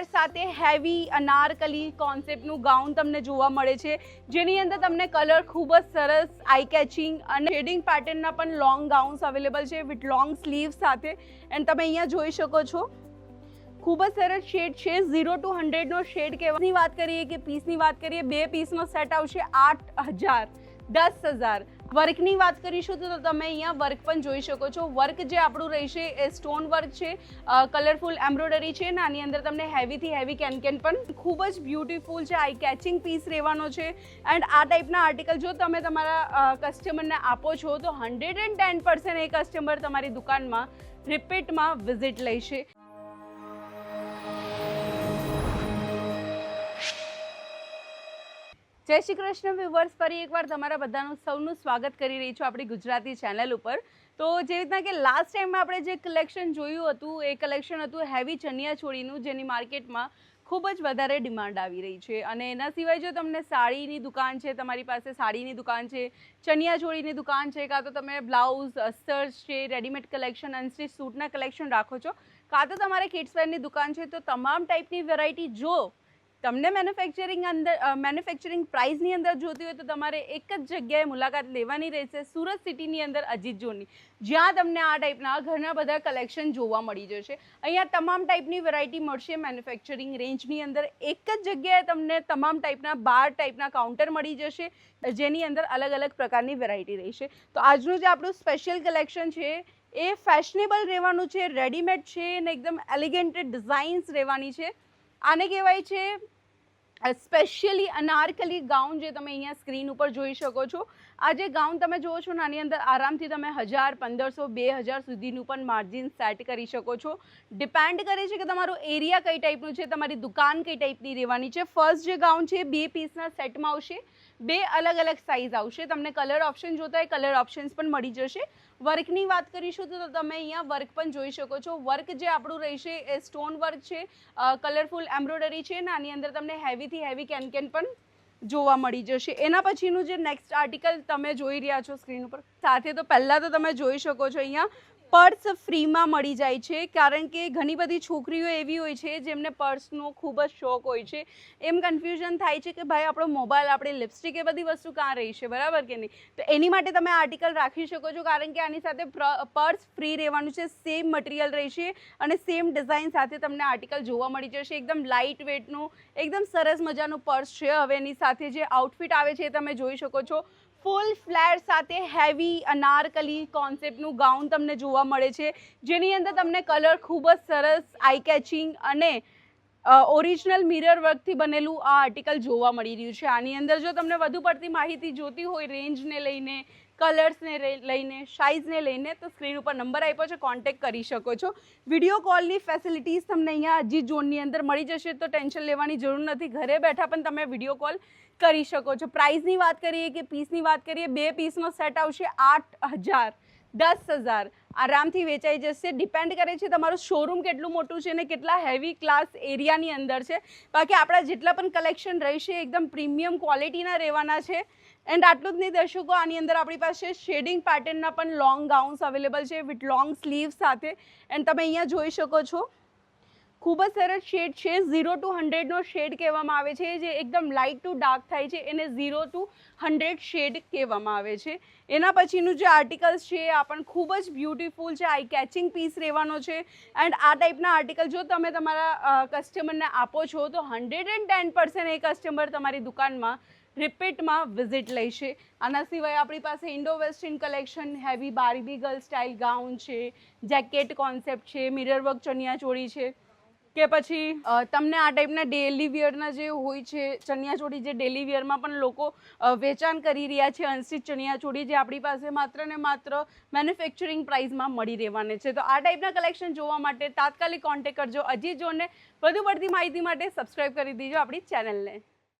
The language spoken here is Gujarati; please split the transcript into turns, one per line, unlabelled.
ફ્લેર સાથે હેવી અનારકલી કોન્સેપ્ટનું ગાઉન તમને જોવા મળે છે. જેની અંદર તમને કલર ખૂબ જ સરસ આઈ કેચિંગ અને શેડિંગ પેટર્નના પણ લોંગ ગાઉન્સ અવેલેબલ છે વિથ લોંગ સ્લીવ સાથે. એન્ડ તમે અહીંયા જોઈ શકો છો. ખૂબ જ સરસ શેડ છે. ઝીરો ટુ હંડ્રેડનો શેડ કહેવાની વાત કરીએ કે પીસની વાત કરીએ, બે પીસનો સેટ આવશે આઠ હજાર, દસ હજાર. વર્કની વાત કરીશું તો તમે અહીંયા વર્ક પણ જોઈ શકો છો. વર્ક જે આપણું રહેશે એ સ્ટોન વર્ક છે કલરફુલ એમ્બ્રોડરી છે ને આની અંદર તમને હેવીથી હેવી કેન કેન પણ ખૂબ જ બ્યુટીફુલ છે આઈ કેચિંગ પીસ રહેવાનો છે. એન્ડ આ ટાઈપના આર્ટિકલ જો તમે તમારા કસ્ટમરને આપો છો તો હંડ્રેડ એન્ડ ટેન પર્સન્ટ એ કસ્ટમર તમારી દુકાનમાં રિપીટમાં વિઝિટ લેશે. જય શ્રી કૃષ્ણ વ્યુવર્સ ફરી એકવાર તમારા બધાનું સૌનું સ્વાગત કરી રહી છું આપણી ગુજરાતી ચેનલ ઉપર. તો જે રીતના કે લાસ્ટ ટાઈમમાં આપણે જે કલેક્શન જોયું હતું, એ કલેક્શન હતું હેવી ચણિયાચોળીનું જેની માર્કેટમાં ખૂબ જ વધારે ડિમાન્ડ આવી રહી છે. અને એના સિવાય જો તમને સાડીની દુકાન છે, તમારી પાસે સાડીની દુકાન છે ચણિયાચોળીની દુકાન છે, કાં તો તમે બ્લાઉઝ અસ્તર છે રેડીમેડ કલેક્શન અનસ્ટીચ સૂટના કલેક્શન રાખો છો, કાં તો તમારે કિડ્સવેરની દુકાન છે, તો તમામ ટાઈપની વેરાયટી જો તમને મેન્યુફેક્ચરિંગ અંદર મેન્યુફેક્ચરિંગ પ્રાઇસની અંદર જોતી હોય તો તમારે એક જ જગ્યાએ મુલાકાત લેવાની રહેશે સુરત સિટીની અંદર અજીત ઝોનની જ્યાં તમને આ ટાઈપના ઘણા બધા કલેક્શન જોવા મળી જશે. અહીંયા તમામ ટાઈપની વેરાયટી મળશે મેન્યુફેક્ચરિંગ રેન્જની અંદર. એક જ જગ્યાએ તમને તમામ ટાઈપના બાર ટાઈપના કાઉન્ટર મળી જશે, જેની અંદર અલગ અલગ પ્રકારની વેરાયટી રહેશે. તો આજનું જે આપણું સ્પેશિયલ કલેક્શન છે, એ ફેશનેબલ રહેવાનું છે રેડીમેડ છે, અને એકદમ એલિગેન્ટેડ ડિઝાઇન્સ રહેવાની છે. આને કહેવાય છે સ્પેશિયલી અનારકલી ગાઉન જે તમે અહીંયા સ્ક્રીન ઉપર જોઈ શકો છો. આ જે ગાઉન તમે જુઓ છો ને, આની અંદર આરામથી તમે હજાર, પંદરસો, બે હજાર સુધીનું પણ માર્જિન સેટ કરી શકો છો. ડિપેન્ડ કરે છે કે તમારું એરિયા કઈ ટાઈપનું છે, તમારી દુકાન કઈ ટાઈપની રહેવાની છે. ફર્સ્ટ જે ગાઉન છે, બે પીસના સેટમાં આવશે. બે અલગ અલગ સાઇઝ આવશે. તમને કલર ઓપ્શન જોતા હોય કલર ઓપ્શન્સ પણ મળી જશે. વર્કની વાત કરીશું તો તમે અહીંયા વર્ક પણ જોઈ શકો છો. વર્ક જે આપણું રહેશે એ સ્ટોન વર્ક છે કલરફુલ એમ્બ્રોડરી છે ને, આની અંદર તમને હેવીથી હેવી કેન કેન પણ જોવા મળી જશે. એના પછીનું જે નેક્સ્ટ આર્ટિકલ તમે જોઈ રહ્યા છો સ્ક્રીન ઉપર, સાથે તો પહેલાં તો તમે જોઈ શકો છો અહીંયા, પર્સ ફ્રીમાં મળી જાય છે. કારણ કે ઘણી બધી છોકરીઓ એવી હોય છે જેમને પર્સનો ખૂબ જ શોખ હોય છે. એમ કન્ફ્યુઝન થાય છે કે ભાઈ, આપણો મોબાઈલ આપણી લિપસ્ટિક એ બધી વસ્તુ કાં રહી છે? બરાબર કે નહીં? તો એની માટે તમે આર્ટિકલ રાખી શકો છો, કારણ કે આની સાથે પર્સ ફ્રી રહેવાનું છે સેમ મટીરિયલ રહેશે અને સેમ ડિઝાઇન સાથે તમને આર્ટિકલ જોવા મળી જશે. એકદમ લાઇટ વેટનું એકદમ સરસ મજાનું પર્સ છે. હવે એની સાથે જે આઉટફિટ આવે છે એ તમે જોઈ શકો છો. ફૂલ ફ્લેર સાથે હેવી અનારકલી કોન્સેપ્ટનું ગાઉન તમને જોવા મળે છે. જેની અંદર તમને કલર ખૂબ જ સરસ આઈ કેચિંગ અને ઓરિજિનલ મિરર વર્કથી બનેલું આ આર્ટિકલ જોવા મળી રહ્યું છે. આની અંદર જો તમને વધુ પડતી માહિતી જોતી હોય રેન્જને લઈને કલર્સને લઈને સાઇઝને લઈને તો સ્ક્રીન ઉપર નંબર આપ્યો છે કોન્ટેક્ટ કરી શકો છો. વીડિયો કોલની ફેસિલિટીઝ તમને અહીંયા હજી ઝોનની અંદર મળી જશે, તો ટેન્શન લેવાની જરૂર નથી. ઘરે બેઠા પણ તમે વીડિયો કોલ કરી શકો છો. પ્રાઇઝની વાત કરીએ કે પીસની વાત કરીએ, બે પીસનો સેટ આવશે આઠ હજાર, દસ હજાર. આરામથી વેચાઈ જશે. ડિપેન્ડ કરે છે તમારું શોરૂમ કેટલું મોટું છે ને કેટલા હેવી ક્લાસ એરિયાની અંદર છે. બાકી આપણા જેટલા પણ કલેક્શન રહેશે, એકદમ પ્રીમિયમ ક્વોલિટીના રહેવાના છે. એન્ડ આટલું જ નહીં દર્શકો, આની અંદર આપણી પાસે શેડિંગ પેટર્નના પણ લોંગ ગાઉન્સ અવેલેબલ છે વિથ લોંગ સ્લીવ સાથે. એન્ડ તમે અહીંયા જોઈ શકો છો. ખૂબ જ સરસ શેડ છે. ઝીરો ટુ હંડ્રેડનો શેડ કહેવામાં આવે છે. જે એકદમ લાઇટ ટુ ડાર્ક થાય છે. એને ઝીરો ટુ હંડ્રેડ શેડ કહેવામાં આવે છે. એના પછીનું જે આર્ટિકલ્સ છે આ પણ ખૂબ જ બ્યુટીફુલ છે. આઈ કેચિંગ પીસ રહેવાનો છે. એન્ડ આ ટાઈપના આર્ટિકલ જો તમે તમારા કસ્ટમરને આપો છો, તો હંડ્રેડ એન્ડ ટેન પર્સન્ટ એ કસ્ટમર તમારી દુકાનમાં રિપીટમાં વિઝિટ લેશે આના સિવાય આપણી પાસે Indo western collection heavy Barbie girl style gown છે જેકેટ કોન્સેપ્ટ છે મિરર વર્ક ચણિયા ચોળી છે. કે પછી? તમને આ ટાઈપના ડેલી વિયરના જે હોય છે, ચણિયાચોળી જે ડેલી વિયરમાં પણ લોકો વેચાણ કરી રહ્યા છે અનસ્ટિચ ચણિયાચોળી જે આપણી પાસે માત્ર ને માત્ર મેન્યુફેક્ચરિંગ પ્રાઇસમાં મળી રહેવાને છે. તો આ ટાઈપના કલેક્શન જોવા માટે તાત્કાલિક કોન્ટેક કરજો. અજીત જોને વધુ પડતી માહિતી માટે સબસ્ક્રાઇબ કરી દીજો આપણી ચેનલને